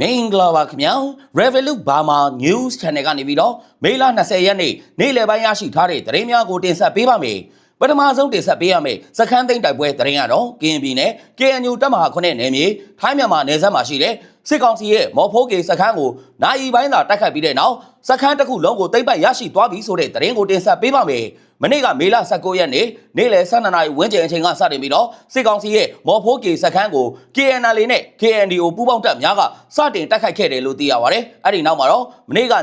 မင်္ဂလာပါခင်ဗျာ Revolut Burma News Channel ကနေပြီးတော့မေလ20ရက်နေ့နေ့လယ်ပိုင်းရရှိထားတဲ့သတင်းများကိုတင်ဆက်ပေးပါမယ်ပထမဆုံးတင်ဆက်ပေးရမယ့်စခန်းသိမ်းတိုက်ပွဲသတင်းကတော့ကရင်ပြည်နယ် KNU တပ်မဟာ9နယ်မြေထိုင်းမြန်မာနယ်စပ်မှာရှိတဲ့စစ်ကောင်စီရဲ့မော်ဖိုးကေစခန်းကိုနိုင်ပိုင်းသာတိုက်ခိုက်ပြီးတဲ့နောက် စခန်းတစ်ခုလုံးကိုသိမ်းပိုက်ရရှိသွားပြီဆိုတဲ့သတင်းကိုတင်ဆက်ပေးပါမယ်မနေ့ကမေလ19ရက်နေ့နေ့လယ်12နာရီဝန်းကျင်အချိန်ကစတင်ပြီးတော့စစ်ကောင်စီရဲ့မော်ဖိုးကေစခန်းကို KNL နဲ့ KNDO ပူးပေါင်းတပ်များကစတင်တိုက်ခိုက်ခဲ့တယ်လို့သိရပါတယ်။အဲ့ဒီနောက်မှာတော့မနေ့ကည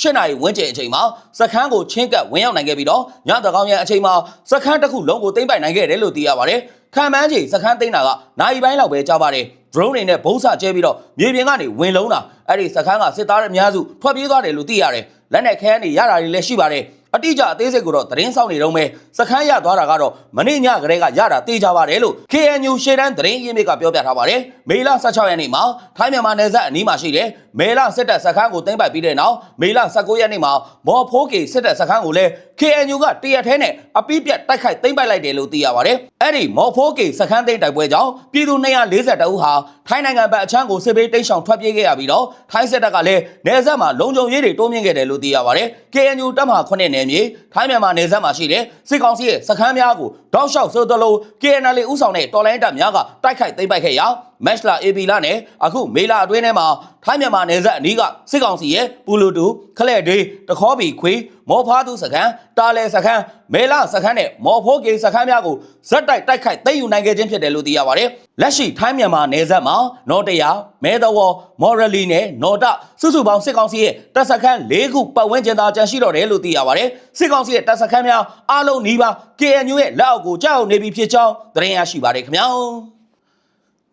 8နာရီဝန်းကျင်အချိန်မှာစခန်းကိုချင်းကပ်ဝင်ရောက်နိုင်ခဲ့ပြီးတော့ညတကောင်ရအချိန်မှာစခန်းတစ်ခုလုံးကိုသိမ်းပိုက်နိုင်ခဲ့တယ်လို့သိရပါတယ်။ခံမှန်းချိန်စခန်းသိမ်းတာကနိုင်ပိုင်းလောက်ပဲကြာပါတယ်။ drone တွေနဲ့ဘုံးစကျဲပြီးတော့မြေပြင်ကနေဝင်လုံးတာအဲ့ဒီစခန်းကစစ်သားတွေအများစုထွက်ပြေးသွားတယ်လို့သိရတယ်။လက်နဲ့ခဲကနေရတာတွေလည်းရှိပါတယ်။ အတိအကျအသေးစိတ်ကိုတော့သတင်းဆောင်နေတော့မယ်စခန်းရသွားတာကတော့မနေ့ညကလေးကရတာတေးကြပါတယ်လို့ KNU ရှေ့တန်းသတင်းရင်းမြစ်ကပြောပြထားပါတယ်မေလ16ရက်နေ့မှာထိုင်းမြန်မာနယ်စပ်အနီးမှာရှိတဲ့မေလစစ်တပ်စခန်းကိုသိမ်းပိုက်ပြီးတဲ့နောက်မေလ19ရက်နေ့မှာမော်ဖိုးကေစစ်တပ်စခန်းကိုလည်း KNU ကတရက်ထဲနဲ့အပိပြတ်တိုက်ခိုက်သိမ်းပိုက်လိုက်တယ်လို့သိရပါတယ်အဲ့ဒီမော်ဖိုးကေစခန်းသိမ်းတိုက်ပွဲကြောင့်ပြည်သူ240တအုပ်ဟာထိုင်းနိုင်ငံဘက်အချမ်းကိုစစ်ဘေးတိမ်းရှောင်ထွက်ပြေးခဲ့ရပြီးတော့ထိုင်းစစ်တပ်ကလည်းနယ်စပ်မှာလုံခြုံရေးတွေတိုးမြင့်ခဲ့တယ်လို့သိရပါတယ် KNU တပ်မဟာ9နယ်မြေထိုင်းမြန်မာနယ်စပ်မှာရှိတဲ့စစ်ကောင်စီရဲ့စခန်းများကိုတောက်လျှောက်ဆိုသလို KNL ဥဆောင်တဲ့တော်လိုင်းတပ်များကတိုက်ခိုက်သိမ်းပိုက်ခဲ့ရာ မက်ရှလာ AB လာနဲ့အခုမေလာအတွင်းထဲမှာထိုင်းမြန်မာနယ်စပ်အနီးကစစ်ကောင်စီရဲ့ပူလူတူခလက်ဒေးတခေါဘီခွေမော်ဖားသူစခန်းတာလဲစခန်းမေလာစခန်းနဲ့မော်ဖိုးကေစခန်းများကိုဇက်တိုက်တိုက်ခိုက်သိမ်းယူနိုင်ခဲ့ခြင်းဖြစ်တယ်လို့သိရပါတယ်လက်ရှိထိုင်းမြန်မာနယ်စပ်မှာနော်တရာမဲတော်ဝမော်ရလီနဲ့နော်တစုစုပေါင်းစစ်ကောင်စီရဲ့တပ်စခန်း၄ခုပတ်ဝန်းကျင်သာကြန့်ရှိတော့တယ်လို့သိရပါတယ်စစ်ကောင်စီရဲ့တပ်စခန်းများအားလုံးနီးပါး KNU ရဲ့လက်အောက်ကိုကြောက်နေပြီဖြစ်ကြောင်းသတင်းရရှိပါတယ်ခင်ဗျာ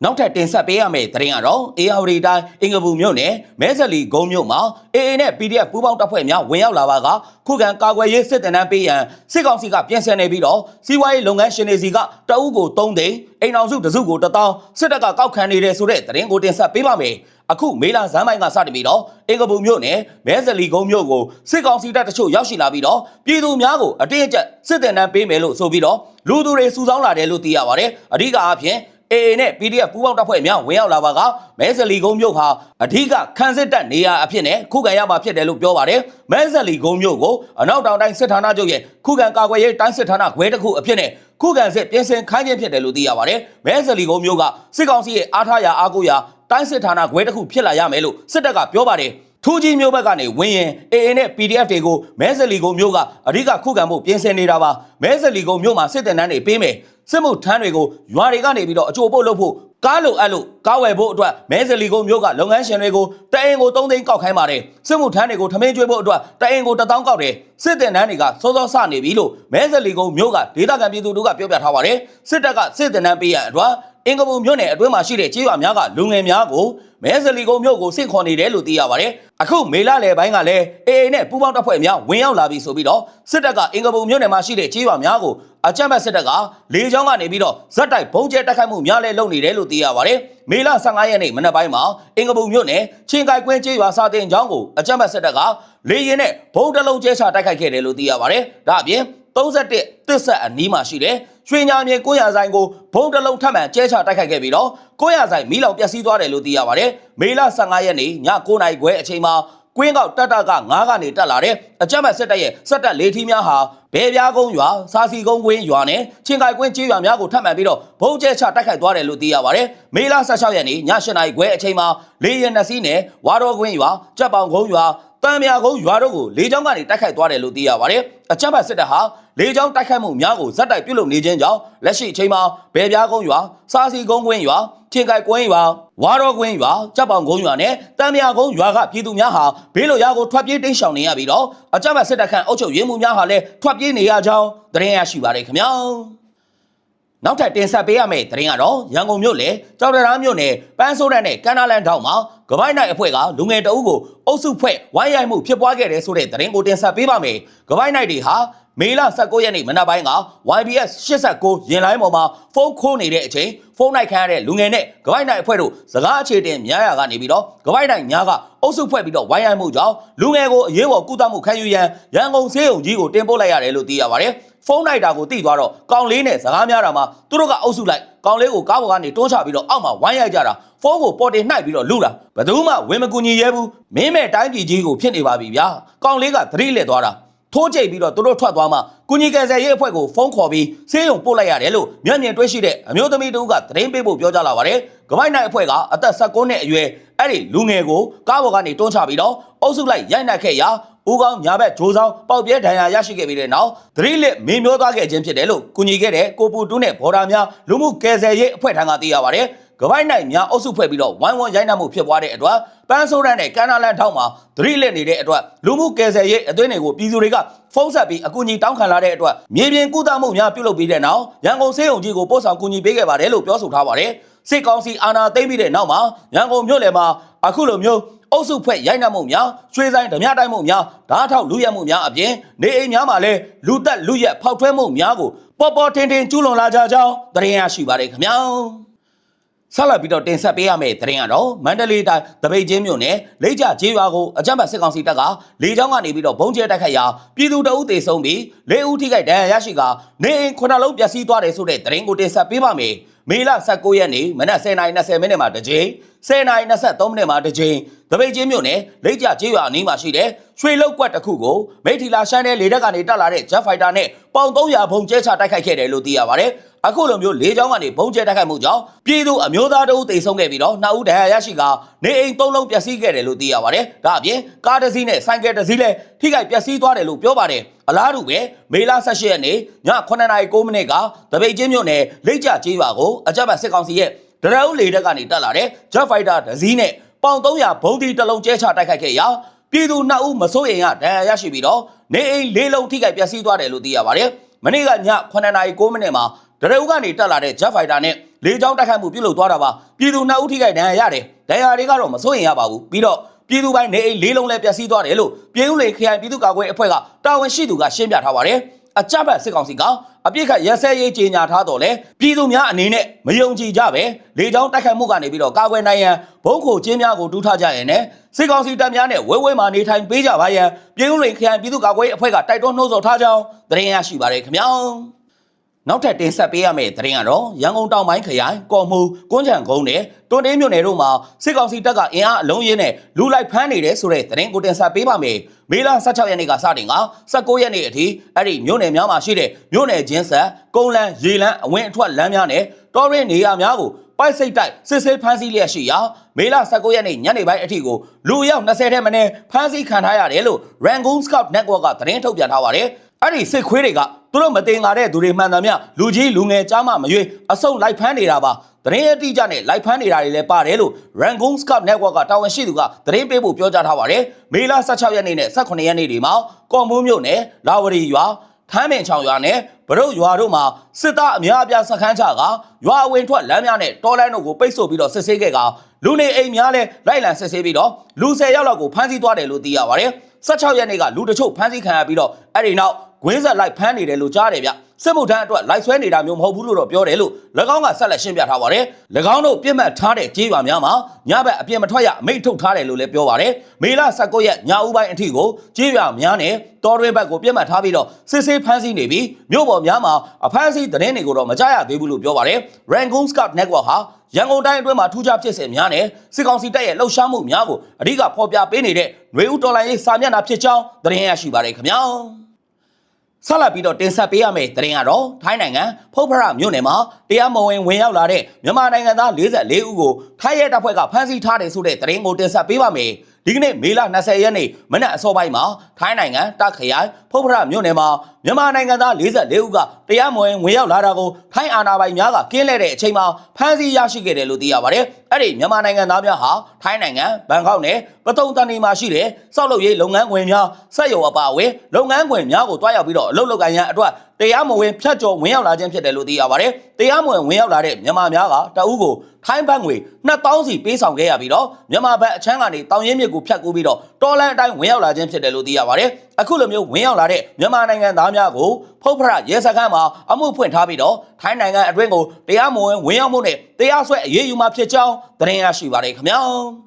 နောက်ထပ်တင်ဆက်ပေးရမယ့်သတင်းကတော့ AR တိုင်းအင်္ဂပူမြို့နယ်မဲဆလီဂုံမြို့မှာ AA နဲ့ PDF ပူးပေါင်းတပ်ဖွဲ့များဝင်ရောက်လာပါကခုခံကာကွယ်ရေးစစ်တပ်နှံပေးရန်စစ်ကောင်စီကပြင်ဆင်နေပြီးတော့စီးပွားရေးလုပ်ငန်းရှင်တွေစီကတအုပ်ကို3သိန်းအိမ်အောင်စုတစုကို1000စစ်တပ်ကကောက်ခံနေတယ်ဆိုတဲ့သတင်းကိုတင်ဆက်ပေးပါမယ်အခုမေလာဇမ်းပိုင်းကစတင်ပြီးတော့အင်္ဂပူမြို့နယ်မဲဆလီကုန်းမြို့ကိုစစ်ကောင်စီတပ်တချို့ရောက်ရှိလာပြီးတော့ပြည်သူများကိုအတင်းအကျပ်စစ်တပ်နှံပေးမယ်လို့ဆိုပြီးတော့လူသူတွေစုဆောင်းလာတယ်လို့သိရပါတယ်အဓိကအားဖြင့် AA နဲ့ PDF ပူးပေါင်းတပ်ဖွဲ့များဝင်ရောက်လာပါကမဲဆလီကုန်းမြို့ဟာအဓိကခန်းစစ်တပ်နေရာအဖြစ်နဲ့ခုခံရမှာဖြစ်တယ်လို့ပြောပါတယ်မဲဆလီကုန်းမြို့ကိုအနောက်တောင်တိုင်းစစ်ဌာနချုပ်ရဲ့ခုခံကာကွယ်ရေးတိုင်းစစ်ဌာနခွဲတစ်ခုအဖြစ်နဲ့ခုခံစစ်ပြင်ဆင်ခိုင်းခြင်းဖြစ်တယ်လို့သိရပါတယ်မဲဆလီကုန်းမြို့ကစစ်ကောင်စီရဲ့အားထားရာအားကိုးရာတိုင်းစစ်ဌာနခွဲတစ်ခုဖြစ်လာရမယ်လို့စစ်တပ်ကပြောပါတယ်ထူးကြီးမျိုးဘက်ကနေဝင်ရင် AA နဲ့ PDF တွေကိုမဲဆလီကုန်းမျိုးကအဓိကခုခံမှုပြင်ဆင်နေတာပါမဲဆလီကုန်းမျိုးမှာစစ်တပ်နှန်းတွေပေးမယ် စစ်မှုထမ်းတွေကိုရွာတွေကနေပြီးတော့အကြိုပို့လုပ်ဖို့ကားလိုအပ်လို့ကားဝယ်ဖို့အတွက်မဲဆလီကုန်းမျိုးကလုပ်ငန်းရှင်တွေကိုတအင်ကို3သိန်းကောက်ခိုင်းပါတယ်စစ်မှုထမ်းတွေကိုထမင်းကျွေးဖို့အတွက်တအင်ကို1000ကောက်တယ်စစ်တင်တန်းတွေကစောစောစနေပြီလို့မဲဆလီကုန်းမျိုးကဒေသခံပြည်သူတို့ကပြောပြထားပါတယ်စစ်တပ်ကစစ်တင်တန်းပေးရန်အတွက်အင်္ဂပူမြို့နယ်အတွင်းမှာရှိတဲ့ကြေးရွာများကလူငယ်များကိုမဲဆလီကုန်းမြို့ကိုစင့်ခေါ်နေတယ်လို့သိရပါတယ်။ အခုမေလလယ်ပိုင်းကလည်း AA နဲ့ပူးပေါင်းတပ်ဖွဲ့များဝင်ရောက်လာပြီဆိုပြီးတော့စစ်တပ်ကအင်္ဂပူမြို့နယ်မှာရှိတဲ့ကြေးရွာများကိုအကြမ်းဖက်စစ်တပ်ကလေကြောင်းကနေပြီးတော့ဇက်တိုက်ဘုံကျဲတိုက်ခိုက်မှုများလဲလုပ်နေတယ်လို့သိရပါတယ်။မေလ15ရက်နေ့မနက်ပိုင်းမှာအင်္ဂပူမြို့နယ်ချင်းကိုက်ကွင်းကြေးရွာစာတင်ကျောင်းကိုအကြမ်းဖက်စစ်တပ်ကလေရင်နဲ့ဘုံတလုံးကျဲချတိုက်ခိုက်ခဲ့တယ်လို့သိရပါတယ်။ဒါအပြင် 31တစ်ဆက်အနီးမှာရှိတဲ့ရွှေညာမြေ900ဆိုင်ကိုဘုံတလုံးထပ်မံကျဲချတိုက်ခိုက်ခဲ့ပြီးတော့900ဆိုင်မီးလောင်ပျက်စီးသွားတယ်လို့သိရပါတယ်။မေလ15ရက်နေ့ည9:00နာရီခွဲအချိန်မှာကွင်းကောက်တက်တက်က9ကနေတက်လာတဲ့အကြမ်းဖက်စစ်တပ်ရဲ့စက်တပ်လေးထီးများဟာဘဲပြားကုန်းရွာစာစီကုန်းကွင်းရွာနဲ့ချင်းကိုက်ကွင်းကျေးရွာများကိုထပ်မံပြီးတော့ဘုံကျဲချတိုက်ခိုက်သွားတယ်လို့သိရပါတယ်။မေလ16ရက်နေ့ည8နာရီခွဲအချိန်မှာလေးရင်နှစ်စီးနဲ့ဝါတော်ကွင်းရွာကြက်ပေါင်ကုန်းရွာတံမြာကုန်းရွာတို့ကိုလေကြောင်းကနေတိုက်ခိုက်သွားတယ်လို့သိရပါတယ်။အကြမ်းဖက်စစ်တပ်ဟာလေကြောင်းတိုက်ခိုက်မှုများကိုဇက်တိုက်ပြုတ်လုပ်နေခြင်းကြောင့်လက်ရှိအချိန်မှာဘဲပြားကုန်းရွာစာစီကုန်းကွင်းရွာချင်းကိုက်ကွင်းရွာဝါတော်ကွင်းရွာကြက်ပေါင်ကုန်းရွာနဲ့တံမြာကုန်းရွာကပြည်သူများဟာဘေးလိုရာကိုထွက်ပြေးတိမ်းရှောင်နေရပြီးတော့အကြမ်းဖက်စစ်တပ်ခန့်အုပ်ချုပ်ရေးမှုများဟာလည်းထွက်ပြေးနေရကြောင်းသတင်းရရှိပါတယ်ခင်ဗျာ။နောက်ထပ်တင်ဆက်ပေးရမယ့်သတင်းကတော့ရန်ကုန်မြို့လေကြောက်တရားမြို့နယ်ပန်းစိုးတန်းနဲ့ကန္နာလန်ထောင်မှာ ကပိုက်နိုင်အဖွဲ့ကလူငယ်တအုပ်ကိုအုပ်စုဖွဲ့ဝိုင်းရိုက်မှုဖြစ်ပွားခဲ့တဲ့ဆိုတဲ့သတင်းကိုတင်ဆက်ပေးပါမယ်။ကပိုက်နိုင်တွေဟာမေလ19ရက်နေ့မနက်ပိုင်းက YBS 89ရင်လိုင်းပေါ်မှာဖုန်းခိုးနေတဲ့အချိန်ဖုန်းနိုင်ခံရတဲ့လူငယ်နဲ့ကပိုက်နိုင်အဖွဲ့တို့စကားအခြေတင်များရကနေပြီးတော့ကပိုက်နိုင်များကအုပ်စုဖွဲ့ပြီးတော့ဝိုင်းရိုက်မှုကြောင့်လူငယ်ကိုအရေးပေါ်ကုသမှုခံယူရန်ရန်ကုန်ဆေးရုံကြီးကိုတင်ပို့လိုက်ရတယ်လို့သိရပါတယ်။ ဖုန်းလိုက်တာကိုသိသွားတော့ကောင်လေးနဲ့စကားများတာမှာသူတို့ကအုပ်စုလိုက်ကောင်လေးကိုကားပေါ်ကနေတွန်းချပြီးတော့အောက်မှာဝိုင်းရိုက်ကြတာဖုန်းကိုပေါ်တင်နှိုက်ပြီးတော့လူလာဘယ်သူမှဝင်မကူညီရဲဘူးမင်းမဲ့တိုင်းပြည်ကြီးကိုဖြစ်နေပါပြီဗျာကောင်လေးကသတိလက်သွားတာထိုးကြိတ်ပြီးတော့သူတို့ထွက်သွားမှကုညီကယ်ဆယ်ရေးအဖွဲ့ကိုဖုန်းခေါ်ပြီးဆေးရုံပို့လိုက်ရတယ်လို့မျက်မြင်တွေ့ရှိတဲ့အမျိုးသမီးတို့ကသတင်းပေးဖို့ပြောကြလာပါတယ်ကမိုက်နိုင်အဖွဲ့ကအသက်16နှစ်အရွယ်အဲ့ဒီလူငယ်ကိုကားပေါ်ကနေတွန်းချပြီးတော့အုပ်စုလိုက်ရိုက်နှက်ခဲ့ရာ ဦးကောင်းညာဘက်ဂျိုးဆောင်ပေါက်ပြဲဒဏ်ရာရရှိခဲ့ပြီးတဲ့နောက်သတိလက်မင်းမျိုးသွားခဲ့ခြင်းဖြစ်တယ်လို့ကုညီခဲ့တဲ့ကိုပူတူးနဲ့ဘော်ဒါများလူမှုကယ်ဆယ်ရေးအဖွဲ့ထံကသိရပါတယ်ကပိုက်နိုင်များအုပ်စုဖွဲ့ပြီးတော့ဝိုင်းဝန်းရိုက်နှက်မှုဖြစ်ပွားတဲ့အတွက်ပန်းဆိုးရန်နဲ့ကမ်းနားလန်ထောက်မှာသတိလက်နေတဲ့အတွက်လူမှုကယ်ဆယ်ရေးအသွင်းတွေကိုပြည်သူတွေကဖုံးဆက်ပြီးအကူအညီတောင်းခံလာတဲ့အတွက်မြေပြင်ကုသမှုများပြုလုပ်ပြီးတဲ့နောက်ရန်ကုန်စေယုံကြီးကိုပို့ဆောင်ကူညီပေးခဲ့ပါတယ်လို့ပြောဆိုထားပါတယ်စစ်ကောင်စီအာဏာသိမ်းပြီးတဲ့နောက်မှာရန်ကုန်မြို့လယ်မှာအခုလိုမျိုး အုပ်စုဖွဲ့ရိုက်နှက်မှုများရွှေဆိုင်ဓမြတိုင်းမှုများဓာတ်ထောက်လူရက်မှုများအပြင်နေအိမ်များမှာလည်းလူတက်လူရက်ဖောက်ထွဲမှုများကိုပေါ်ပေါ်ထင်ထင်ကျူးလွန်လာကြကြောင်းသတင်းရရှိပါတယ်ခင်ဗျာ ဆက်လက်ပြီးတော့တင်ဆက်ပေးရမယ့်သတင်းကတော့မန္တလေးတိုင်းတပိတ်ချင်းမြို့နယ်လိတ်ကြကျေးရွာကိုအကြမ်းဖက်စစ်ကောင်စီတပ်ကလေကြောင်းကနေပြီးတော့ဘုံကျဲတိုက်ခိုက်ရာပြည်သူတအုပ်သေဆုံးပြီး၄ဦးထိခိုက်ဒဏ်ရာရရှိကနေအိမ်ခုနှစ်လုံးပျက်စီးသွားတယ်ဆိုတဲ့သတင်းကိုတင်ဆက်ပေးပါမယ်မေလ19ရက်နေ့မနက်10:20မိနစ်မှာတစ်ကြိမ်10:23မိနစ်မှာတစ်ကြိမ်တပိတ်ချင်းမြို့နယ်လိတ်ကြကျေးရွာအနီးမှာရှိတဲ့ရွှေလုတ်ကွက်တစ်ခုကိုမိထီလာရှမ်းတဲ့လေတပ်ကနေတက်လာတဲ့ Jet Fighter နဲ့ပေါင်300ဘုံကျဲချတိုက်ခိုက်ခဲ့တယ်လို့သိရပါတယ်အခုလိုမျိုးလေးချောင်းကနေဘုံကျဲတိုက်ခိုက်မှုကြောင့်ပြည်သူအမျိုးသားတအုပ်သေဆုံးခဲ့ပြီးတော့နှစ်ဦးဒဏ်ရာရရှိကနေအိမ်သုံးလုံးပျက်စီးခဲ့တယ်လို့သိရပါတယ်။ဒါအပြင်ကားတစ်စီးနဲ့ဆိုင်ကယ်တစ်စီးလည်းထိခိုက်ပျက်စီးသွားတယ်လို့ပြောပါတယ်။အလားတူပဲမေလ18ရက်နေ့ည9:09မိနစ်ကတပိတ်ချင်းမြို့နယ်လိတ်ကြကျေးရွာကိုအကြမ်းဖက်စစ်ကောင်စီရဲ့ဒရအုပ်လေတပ်ကနေတက်လာတဲ့ Jet Fighter တစ်စီးနဲ့ပေါင်300ဘုံဒီတစ်လုံးကျဲချတိုက်ခိုက်ခဲ့ရာပြည်သူနှစ်ဦးမစိုးရိမ်ရဒဏ်ရာရရှိပြီးတော့နေအိမ်လေးလုံးထိခိုက်ပျက်စီးသွားတယ်လို့သိရပါတယ်။မနေ့ကည9:09မိနစ်မှာ ဒရဲဦးကနေတက်လာတဲ့ Jet Fighter နဲ့လေကြောင်းတိုက်ခိုက်မှုပြုလုပ်သွားတာပါပြည်သူနှစ်ဦးထိခိုက်ဒဏ်ရာရတယ်ဒဏ်ရာတွေကတော့မစိုးရင်ရပါဘူးပြီးတော့ပြည်သူပိုင်းနေအိမ်လေးလုံးလည်းပျက်စီးသွားတယ်လို့ပြည်ဦးလေခရိုင်ပြည်သူ့ကာကွယ်အဖွဲ့ကတာဝန်ရှိသူကရှင်းပြထားပါတယ်အကြမ်းဖက်စစ်ကောင်စီကအပြစ်ခတ်ရက်စဲရေးကြေညာထားတော့လေပြည်သူများအနေနဲ့မယုံကြည်ကြပဲလေကြောင်းတိုက်ခိုက်မှုကနေပြီးတော့ကာကွယ်နိုင်ရန်ဘုံခိုကျင်းများကိုတူးထားကြရင်နဲ့စစ်ကောင်စီတပ်များနဲ့ဝဲဝဲမှာနေထိုင်ပေးကြပါရန်ပြည်ဦးလေခရိုင်ပြည်သူ့ကာကွယ်အဖွဲ့ကတိုက်တွန်းနှိုးဆော်ထားကြောင်းသတင်းရရှိပါတယ်ခင်ဗျာ နောက်ထပ်တင်ဆက်ပေးရမယ့်သတင်းကတော့ရန်ကုန်တောင်ပိုင်းခရိုင်ကော်မှုကွန်းချံကုန်းနဲ့တွန်တေးမြို့နယ်တို့မှာစစ်ကောင်စီတပ်ကအင်အားအလုံးရင်းနဲ့လူလိုက်ဖမ်းနေတယ်ဆိုတဲ့သတင်းကိုတင်ဆက်ပေးပါမယ်။မေလ16ရက်နေ့ကစတင်က19ရက်နေ့အထိအဲ့ဒီမြို့နယ်များမှာရှိတဲ့မြို့နယ်ချင်းဆက်ကုန်းလန်းရေလန်းအဝင်းအထွက်လမ်းများနဲ့တော်ရင်နေရာများကိုပိုက်စိတ်တိုက်စစ်ဆေးဖမ်းဆီးလျက်ရှိရာမေလ19ရက်နေ့ညနေပိုင်းအထိကိုလူရောက်20ထဲမနည်းဖမ်းဆီးခံထားရတယ်လို့ Rangoon Scout Network ကသတင်းထုတ်ပြန်ထားပါတယ်။အဲ့ဒီစစ်ခွေးတွေက သူတို့မတင်ငါတဲ့သူတွေမှန်သမျှလူကြီးလူငယ်ကြားမှမရွေးအစုံလိုက်ဖမ်းနေတာပါသတင်းအတိအကျနဲ့လိုက်ဖမ်းနေတာတွေလည်းပါတယ်လို့ Rangoon Scout Network ကတာဝန်ရှိသူကသတင်းပေးဖို့ပြောကြားထားပါတယ်မေလ16ရက်နေ့နဲ့18ရက်နေ့တွေမှာကော်မိုးမြို့နယ်လာဝရီရွာထမ်းပင်ချောင်ရွာနဲ့ဗရုတ်ရွာတို့မှာစစ်သားအများအပြားစခန်းချကရွာအဝင်ထွက်လမ်းများနဲ့တော်လန်းတို့ကိုပိတ်ဆို့ပြီးတော့စစ်ဆေးခဲ့ကလူနေအိမ်များလည်းလိုက်လံစစ်ဆေးပြီးတော့လူ10ယောက်လောက်ကိုဖမ်းဆီးသွားတယ်လို့သိရပါတယ်16ရက်နေ့ကလူတချို့ဖမ်းဆီးခံရပြီးတော့အဲ့ဒီနောက် ဂွင်းဆက်လိုက်ဖမ်းနေတယ်လို့ကြားတယ်ဗျစစ်မှုထမ်းအတွက်လိုက်ဆွဲနေတာမျိုးမဟုတ်ဘူးလို့တော့ပြောတယ်လို့၎င်းကဆက်လက်ရှင်းပြထားပါတယ်၎င်းတို့ပြစ်မှတ်ထားတဲ့ကြေးရွာများမှာညဘက်အပြစ်မထွက်ရအမိန့်ထုတ်ထားတယ်လို့လည်းပြောပါတယ်မေလ19ရက်ညဦးပိုင်းအထိကိုကြေးရွာများနဲ့တော်တွင်ဘက်ကိုပြစ်မှတ်ထားပြီးတော့စစ်ဆေးဖမ်းဆီးနေပြီးမြို့ပေါ်များမှာအဖမ်းဆီးသတင်းတွေကိုတော့မကြားရသေးဘူးလို့ပြောပါတယ် Rangoon Scout Network ဟာရန်ကုန်တိုင်းအတွင်းမှာထူးခြားဖြစ်စဉ်များနဲ့စစ်ကောင်စီတပ်ရဲ့လှုပ်ရှားမှုများကိုအဓိကဖော်ပြပေးနေတဲ့ຫນွေဦးတော်လိုင်းရေးစာမျက်နှာဖြစ်ကြောင်းသတင်းရရှိပါတယ်ခင်ဗျာ ဆက်လက်ပြီးတော့တင်ဆက်ပေးရမယ့်သတင်းကတော့ထိုင်းနိုင်ငံဖုတ်ဖရမြို့နယ်မှာတရားမဝင်ဝင်ရောက်လာတဲ့မြန်မာနိုင်ငံသား44ဦးကိုထိုင်းရဲတပ်ဖွဲ့ကဖမ်းဆီးထားတယ်ဆိုတဲ့သတင်းကိုတင်ဆက်ပေးပါမယ်။ ဒီကနေ့မေလ20ရက်နေ့မနက်အစောပိုင်းမှာထိုင်းနိုင်ငံတခရိုင်ဖုတ်ဖရမြို့နယ်မှာမြန်မာနိုင်ငံသား44ဦးကတရားမဝင်ဝင်ရောက်လာတာကိုထိုင်းအာဏာပိုင်များကကင်းလဲတဲ့အချိန်မှာဖမ်းဆီးရရှိခဲ့တယ်လို့သိရပါတယ်။အဲ့ဒီမြန်မာနိုင်ငံသားများဟာထိုင်းနိုင်ငံဘန်ကောက်နဲ့ပတုံတန်နီမှာရှိတဲ့စောက်လုပ်ရေးလုပ်ငန်းခွင်များစက်ရုံအပါအဝင်လုပ်ငန်းခွင်များကိုတွားရောက်ပြီးတော့အလုပ်လုပ်ကိုင်ရန်အတွက်တရားမဝင်ဖြတ်ကျော်ဝင်ရောက်လာခြင်းဖြစ်တယ်လို့သိရပါတယ်။တရားမဝင်ဝင်ရောက်လာတဲ့မြန်မာများကတအူးကိုထိုင်းဘတ်ငွေ2000စီပေးဆောင်ခဲ့ရပြီးတော့မြန်မာဘက်အချမ်းကနေတောင်ရင်းမြစ်ကိုဖြတ်ကူးပြီးတော့တော်လန်အတိုင်းဝင်ရောက်လာခြင်းဖြစ်တယ်လို့သိရပါတယ်။အခုလိုမျိုးဝင်ရောက်လာတဲ့မြန်မာနိုင်ငံသားများကိုဖုတ်ဖရရဲစခန်းမှာအမှုဖွင့်ထားပြီးတော့ထိုင်းနိုင်ငံအတွင်းကိုတရားမဝင်ဝင်ရောက်မှုနဲ့တရားစွဲအရေးယူမှဖြစ်ကြောင်းသတင်းရရှိပါတယ်ခင်ဗျာ။